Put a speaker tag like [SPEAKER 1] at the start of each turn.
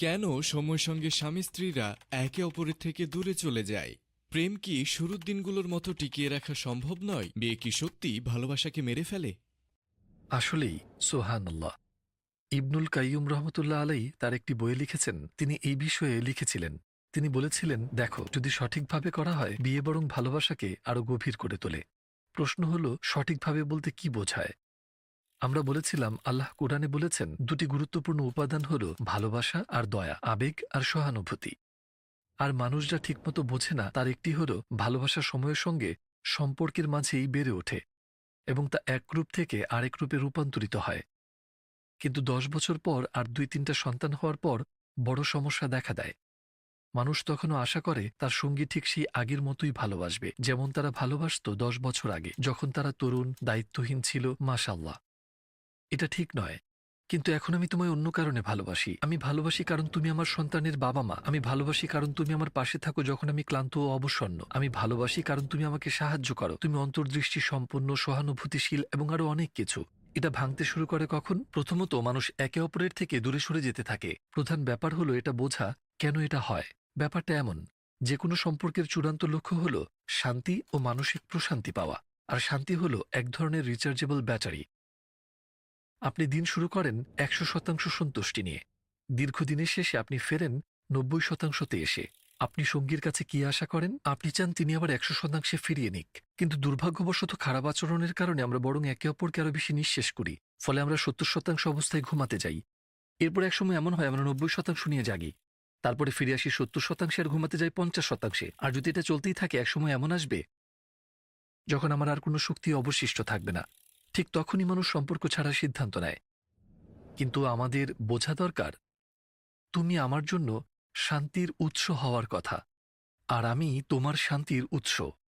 [SPEAKER 1] কেন সময়ের সঙ্গে স্বামী স্ত্রীরা একে অপরের থেকে দূরে চলে যায়? প্রেম কি শুরুর দিনগুলোর মতো টিকিয়ে রাখা সম্ভব নয়? বিয়ে কি সত্যি ভালোবাসাকে মেরে ফেলে?
[SPEAKER 2] আসলেই সোহানুল্লাহ ইবনুল কাইয়ুম রহমতুল্লাহ আলাই তার একটি বই লিখেছেন, তিনি এই বিষয়ে লিখেছিলেন। তিনি বলেছিলেন, দেখো, যদি সঠিকভাবে করা হয়, বিয়ে বরং ভালোবাসাকে আরও গভীর করে তোলে। প্রশ্ন হল, সঠিকভাবে বলতে কি বোঝায়? আমরা বলেছিলাম, আল্লাহ কোরআনে বলেছেন, দুটি গুরুত্বপূর্ণ উপাদান হল ভালোবাসা আর দয়া, আবেগ আর সহানুভূতি। আর মানুষরা ঠিকমতো বোঝে না, তার একটি হল ভালোবাসা সময়ের সঙ্গে সম্পর্কের মাঝেই বেড়ে ওঠে এবং তা এক রূপ থেকে আরেক রূপে রূপান্তরিত হয়। কিন্তু দশ বছর পর আর দুই তিনটা সন্তান হওয়ার পর বড় সমস্যা দেখা দেয়। মানুষ তখনও আশা করে, তার সঙ্গী ঠিক সেই আগের মতোই ভালোবাসবে, যেমন তারা ভালোবাসত দশ বছর আগে, যখন তারা তরুণ, দায়িত্বহীন ছিল মাশাল্লাহ এটা ঠিক নয়। কিন্তু এখন আমি তোমায় অন্য কারণে ভালোবাসি। আমি ভালোবাসি কারণ তুমি আমার সন্তানের বাবা মা আমি ভালোবাসি কারণ তুমি আমার পাশে থাকো যখন আমি ক্লান্ত ও অবসন্ন। আমি ভালোবাসি কারণ তুমি আমাকে সাহায্য করো। তুমি অন্তর্দৃষ্টি সম্পন্ন, সহানুভূতিশীল এবং আরও অনেক কিছু। এটা ভাঙতে শুরু করে কখন? প্রথমত, মানুষ একে অপরের থেকে দূরে সরে যেতে থাকে। প্রধান ব্যাপার হলো এটা বোঝা কেন এটা হয়। ব্যাপারটা এমন যে কোনো সম্পর্কের চূড়ান্ত লক্ষ্য হল শান্তি ও মানসিক প্রশান্তি পাওয়া। আর শান্তি হল এক ধরনের রিচার্জেবল ব্যাটারি আপনি দিন শুরু করেন একশো শতাংশ সন্তুষ্টি নিয়ে। দীর্ঘদিনের শেষে আপনি ফেরেন নব্বই শতাংশতে এসে। আপনি সঙ্গীর কাছে কি আশা করেন? আপনি চান তিনি আবার একশো শতাংশে ফিরিয়ে নিক। কিন্তু দুর্ভাগ্যবশত খারাপ আচরণের কারণে আমরা বরং একে অপরকে আরও বেশি নিঃশেষ করি। ফলে আমরা সত্তর শতাংশ অবস্থায় ঘুমাতে যাই। এরপর একসময় এমন হয়, আমরা নব্বই শতাংশ নিয়ে জাগি। তারপরে ফিরে আসি সত্তর শতাংশে আর ঘুমাতে যাই পঞ্চাশ শতাংশে। আর যদি এটা চলতেই থাকে, একসময় এমন আসবে যখন আমার আর কোনো শক্তি অবশিষ্ট থাকবে না। ঠিক তখনই মানুষ সম্পর্ক ছাড়ার সিদ্ধান্ত নেয়। কিন্তু আমাদের বোঝা দরকার, তুমি আমার জন্য শান্তির উৎস হওয়ার কথা, আর আমি তোমার শান্তির উৎস।